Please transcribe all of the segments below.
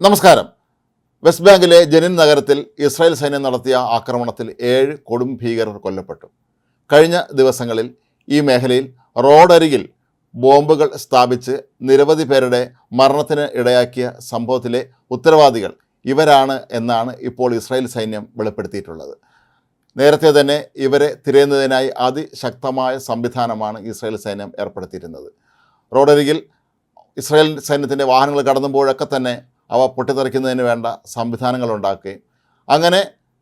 നമസ്കാരം. വെസ്റ്റ് ബാങ്കിലെ ജനിൻ നഗരത്തിൽ ഇസ്രായേൽ സൈന്യം നടത്തിയ ആക്രമണത്തിൽ ഏഴ് കൊടും ഭീകരർ കൊല്ലപ്പെട്ടു. കഴിഞ്ഞ ദിവസങ്ങളിൽ ഈ മേഖലയിൽ റോഡരികിൽ ബോംബുകൾ സ്ഥാപിച്ച് നിരവധി പേരുടെ മരണത്തിന് ഇടയാക്കിയ സംഭവത്തിലെ ഉത്തരവാദികൾ ഇവരാണ് എന്നാണ് ഇപ്പോൾ ഇസ്രായേൽ സൈന്യം വെളിപ്പെടുത്തിയിട്ടുള്ളത്. നേരത്തെ തന്നെ ഇവരെ തിരയുന്നതിനായി അതിശക്തമായ സംവിധാനമാണ് ഇസ്രായേൽ സൈന്യം ഏർപ്പെടുത്തിയിരുന്നത്. റോഡരികിൽ ഇസ്രായേൽ സൈന്യത്തിന്റെ വാഹനങ്ങൾ കടന്നുമ്പോഴൊക്കെ തന്നെ അവ പൊട്ടിത്തെറിക്കുന്നതിന് വേണ്ട സംവിധാനങ്ങൾ ഉണ്ടാക്കുകയും അങ്ങനെ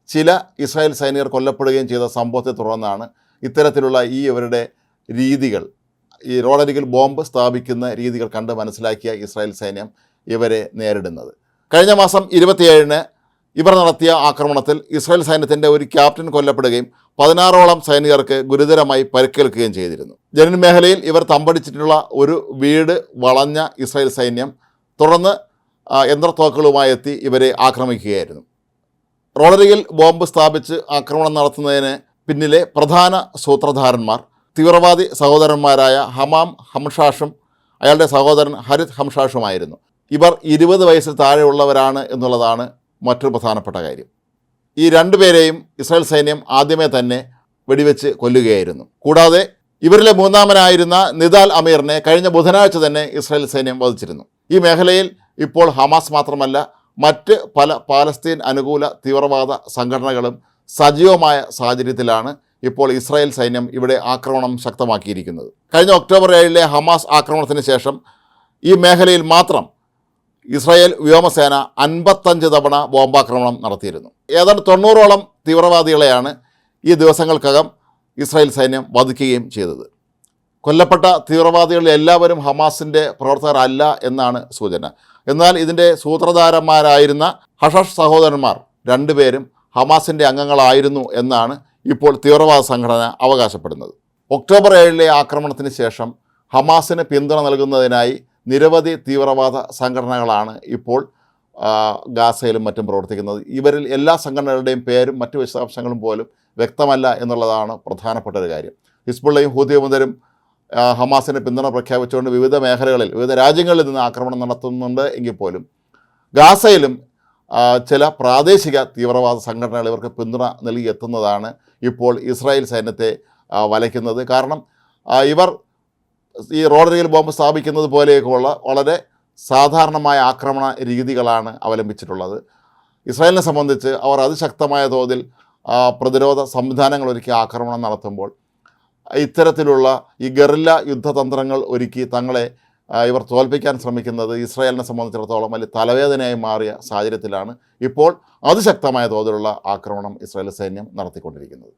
ചില ഇസ്രായേൽ സൈനികർ കൊല്ലപ്പെടുകയും ചെയ്ത സംഭവത്തെ തുടർന്നാണ് ഇത്തരത്തിലുള്ള ഈ ഇവരുടെ രീതികൾ ഈ റോഡരികിൽ ബോംബ് സ്ഥാപിക്കുന്ന രീതികൾ കണ്ട് മനസ്സിലാക്കിയ ഇസ്രായേൽ സൈന്യം ഇവരെ നേരിടുന്നത്. കഴിഞ്ഞ മാസം ഇരുപത്തിയേഴിന് ഇവർ നടത്തിയ ആക്രമണത്തിൽ ഇസ്രായേൽ സൈന്യത്തിന്റെ ഒരു ക്യാപ്റ്റൻ കൊല്ലപ്പെടുകയും പതിനാറോളം സൈനികർക്ക് ഗുരുതരമായി പരിക്കേൽക്കുകയും ചെയ്തിരുന്നു. ജനൻ മേഖലയിൽ ഇവർ തമ്പടിച്ചിട്ടുള്ള ഒരു വീട് വളഞ്ഞ ഇസ്രായേൽ സൈന്യം തുടർന്ന് യന്ത്രത്തോക്കുകളുമായി എത്തി ഇവരെ ആക്രമിക്കുകയായിരുന്നു. റോഡരികിൽ ബോംബ് സ്ഥാപിച്ച് ആക്രമണം നടത്തുന്നതിന് പിന്നിലെ പ്രധാന സൂത്രധാരന്മാർ തീവ്രവാദി സഹോദരന്മാരായ ഹമാം ഹംഷാഷും അയാളുടെ സഹോദരൻ ഹരിത് ഹംഷാഷുമായിരുന്നു. ഇവർ ഇരുപത് വയസ്സിൽ താഴെയുള്ളവരാണ് എന്നുള്ളതാണ് മറ്റൊരു പ്രധാനപ്പെട്ട കാര്യം. ഈ രണ്ടുപേരെയും ഇസ്രായേൽ സൈന്യം ആദ്യമേ തന്നെ വെടിവെച്ച് കൊല്ലുകയായിരുന്നു. കൂടാതെ ഇവരിലെ മൂന്നാമനായിരുന്ന നിദാൽ അമീറിനെ കഴിഞ്ഞ ബുധനാഴ്ച തന്നെ ഇസ്രായേൽ സൈന്യം വധിച്ചിരുന്നു. ഈ മേഖലയിൽ ഇപ്പോൾ ഹമാസ് മാത്രമല്ല മറ്റ് പല പാലസ്തീൻ അനുകൂല തീവ്രവാദ സംഘടനകളും സജീവമായ സാഹചര്യത്തിലാണ് ഇപ്പോൾ ഇസ്രായേൽ സൈന്യം ഇവിടെ ആക്രമണം ശക്തമാക്കിയിരിക്കുന്നത്. കഴിഞ്ഞ ഒക്ടോബർ ഏഴിലെ ഹമാസ് ആക്രമണത്തിന് ശേഷം ഈ മേഖലയിൽ മാത്രം ഇസ്രായേൽ വ്യോമസേന അൻപത്തഞ്ച് തവണ ബോംബാക്രമണം നടത്തിയിരുന്നു. ഏതാണ്ട് തൊണ്ണൂറോളം തീവ്രവാദികളെയാണ് ഈ ദിവസങ്ങൾക്കകം ഇസ്രായേൽ സൈന്യം വധിക്കുകയും ചെയ്തത്. കൊല്ലപ്പെട്ട തീവ്രവാദികളിൽ എല്ലാവരും ഹമാസിന്റെ പ്രവർത്തകരല്ല എന്നാണ് സൂചന. എന്നാൽ ഇതിന്റെ സൂത്രധാരന്മാരായിരുന്ന ഹഷഷ് സഹോദരന്മാർ രണ്ടുപേരും ഹമാസിന്റെ അംഗങ്ങളായിരുന്നു എന്നാണ് ഇപ്പോൾ തീവ്രവാദ സംഘടന അവകാശപ്പെടുന്നത്. ഒക്ടോബർ ഏഴിലെ ആക്രമണത്തിന് ശേഷം ഹമാസിന് പിന്തുണ നൽകുന്നതിനായി നിരവധി തീവ്രവാദ സംഘടനകളാണ് ഇപ്പോൾ ഗാസയിലും മറ്റും പ്രവർത്തിക്കുന്നത്. ഇവരിൽ എല്ലാ സംഘടനകളുടെയും പേരും മറ്റു വിശദാംശങ്ങളും പോലും വ്യക്തമല്ല എന്നുള്ളതാണ് പ്രധാനപ്പെട്ട ഒരു കാര്യം. ഹിസ്ബുള്ളയും ഹൂതിയമുതരും ഹമാസിന് പിന്തുണ പ്രഖ്യാപിച്ചുകൊണ്ട് വിവിധ മേഖലകളിൽ വിവിധ രാജ്യങ്ങളിൽ നിന്ന് ആക്രമണം നടത്തുന്നുണ്ട് എങ്കിൽ പോലും ഗാസയിലും ചില പ്രാദേശിക തീവ്രവാദ സംഘടനകൾ ഇവർക്ക് പിന്തുണ നൽകി എത്തുന്നതാണ് ഇപ്പോൾ ഇസ്രായേൽ സൈന്യത്തെ വലയ്ക്കുന്നത്. കാരണം ഇവർ ഈ റോഡരികിൽ ബോംബ് സ്ഥാപിക്കുന്നത് പോലെയൊക്കെയുള്ള വളരെ സാധാരണമായ ആക്രമണ രീതികളാണ് അവലംബിച്ചിട്ടുള്ളത്. ഇസ്രായേലിനെ സംബന്ധിച്ച് അവർ അതിശക്തമായ തോതിൽ പ്രതിരോധ സംവിധാനങ്ങൾ ഒരുക്കി ആക്രമണം നടത്തുമ്പോൾ ഇത്തരത്തിലുള്ള ഈ ഗറില്ല യുദ്ധതന്ത്രങ്ങൾ ഒരുക്കി തങ്ങളെ ഇവർ തോൽപ്പിക്കാൻ ശ്രമിക്കുന്നത് ഇസ്രായേലിനെ സംബന്ധിച്ചിടത്തോളം വലിയ തലവേദനയായി മാറിയ സാഹചര്യത്തിലാണ് ഇപ്പോൾ അതിശക്തമായ തോതിലുള്ള ആക്രമണം ഇസ്രായേൽ സൈന്യം നടത്തിക്കൊണ്ടിരിക്കുന്നത്.